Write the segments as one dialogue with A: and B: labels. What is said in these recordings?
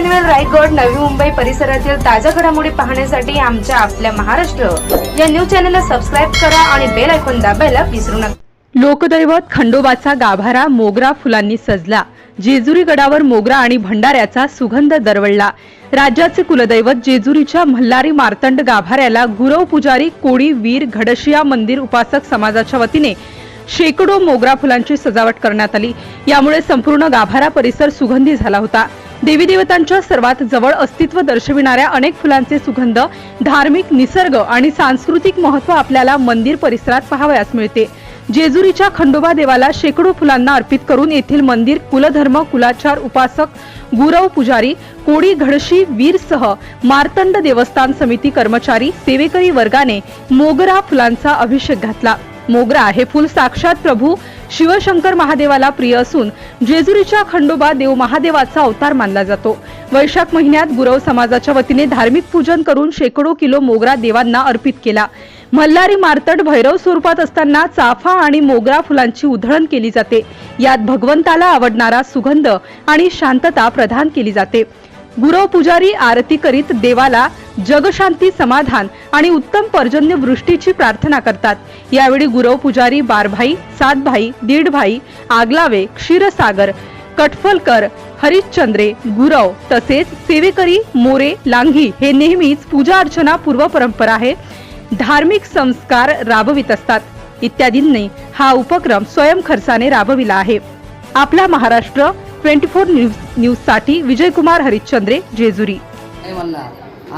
A: पनवेल रायगड नवी मुंबई परिसरातील ताज्या घडामोडी पाहण्यासाठी आमच्या आपल्या महाराष्ट्र. या न्यूज चॅनलला सबस्क्राईब करा आणि बेल ऐकून दाबायला विसरू नका.
B: लोकदैवत खंडोबाचा गाभारा मोगरा फुलांनी सजला. जेजुरी गडावर मोगरा आणि भंडाऱ्याचा सुगंध दरवळला. राज्याचे कुलदैवत जेजुरीच्या मल्हारी मार्तंड गाभाऱ्याला गुरव पुजारी कोळी वीर घडशिया मंदिर उपासक समाजाच्या वतीने शेकडो मोगरा फुलांची सजावट करण्यात आली. यामुळे संपूर्ण गाभारा परिसर सुगंधी झाला होता. देवी देवतांच्या सर्वात जवळ अस्तित्व दर्शविणाऱ्या अनेक फुलांचे सुगंध धार्मिक निसर्ग आणि सांस्कृतिक महत्त्व आपल्याला मंदिर परिसरात पाहावयास मिळते. जेजुरीच्या खंडोबा देवाला शेकडो फुलांना अर्पित करून येथील मंदिर कुलधर्म कुलाचार उपासक गुरव पुजारी कोडी घडशी वीरसह मार्तंड देवस्थान समिती कर्मचारी सेवेकरी वर्गाने मोगरा फुलांचा अभिषेक घातला. मोगरा हे फुल साक्षात प्रभू शिवशंकर महादेवाला प्रिय असून जेजुरीच्या खंडोबा देव महादेवाचा अवतार मानला जातो. वैशाख महिन्यात गुरव समाजाच्या वतीने धार्मिक पूजन करून शेकडो किलो मोगरा देवांना अर्पित केला. मल्हारी मार्तट भैरव स्वरूपात असताना चाफा आणि मोगरा फुलांची उधळण केली जाते. यात भगवंताला आवडणारा सुगंध आणि शांतता प्रदान केली जाते. गुरव पुजारी आरती करीत देवाला जगशांती समाधान आणि उत्तम पर्जन्य वृष्टीची प्रार्थना करतात. यावेळी गुरव पुजारी बारभाई सातभाई दीडभाई आगलावे क्षीरसागर कटफलकर हरिश्चंद्रे गुरव तसेच सेवेकरी मोरे लांघी हे नेहमीच पूजा अर्चना पूर्व परंपरा आहे. धार्मिक संस्कार राबवित असतात. इत्यादींनी हा उपक्रम स्वयं खर्चाने राबविला आहे. आपला महाराष्ट्र ट्वेंटी फोर न्यूज न्यूजसाठी विजयकुमार हरिश्चंद्रे जेजुरी.
C: काय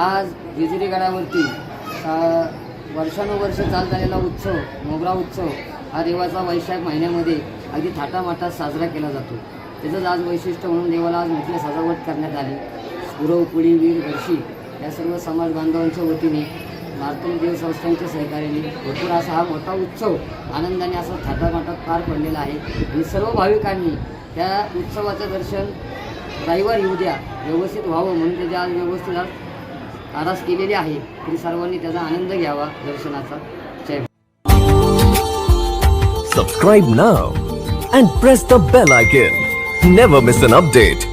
C: आज जेजुरी गडावरती वर्षानुवर्ष चालत आलेला उत्सव मोगरा उत्सव हा देवाचा वैशाख महिन्यामध्ये अगदी थाटामाटात साजरा केला जातो. त्याचंच आज वैशिष्ट्य म्हणून देवाला आज मोठी सजावट करण्यात आली. गुरवपुळी वीर वर्षी या सर्व समाज बांधवांच्या वतीने भारतीय देव संस्थांच्या सहकार्याने भरपूर असा हा मोठा उत्सव आनंदाने असा थाटामाटात पार पडलेला आहे. आणि सर्व भाविकांनी त्या उत्सवाचं दर्शन रविवार येऊ द्या. व्यवस्थित व्हावं म्हणून त्याच्या आज व्यवस्थित आज आरास केलेली आहे. तरी सर्वांनी त्याचा आनंद घ्यावा दर्शनाचा. जय
D: subscribe now and press the bell icon never miss an update